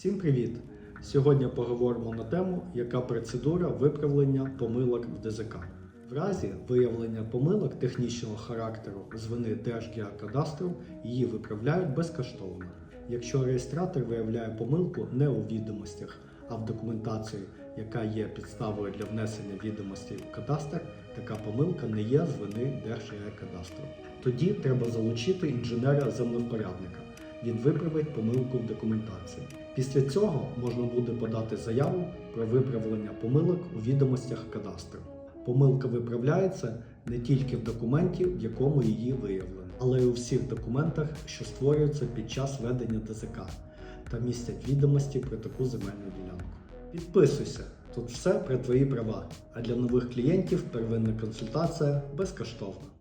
Всім привіт! Сьогодні поговоримо на тему, яка процедура виправлення помилок в ДЗК. В разі виявлення помилок технічного характеру з вини Держгеокадастру її виправляють безкоштовно. Якщо реєстратор виявляє помилку не у відомостях, а в документації, яка є підставою для внесення відомостей в кадастр, така помилка не є з вини Держгеокадастру. Тоді треба залучити інженера-землевпорядника. Він виправить помилку в документації. Після цього можна буде подати заяву про виправлення помилок у відомостях кадастру. Помилка виправляється не тільки в документі, в якому її виявлено, але й у всіх документах, що створюються під час ведення ДЗК та містять відомості про таку земельну ділянку. Підписуйся, тут все про твої права. А для нових клієнтів первинна консультація безкоштовна.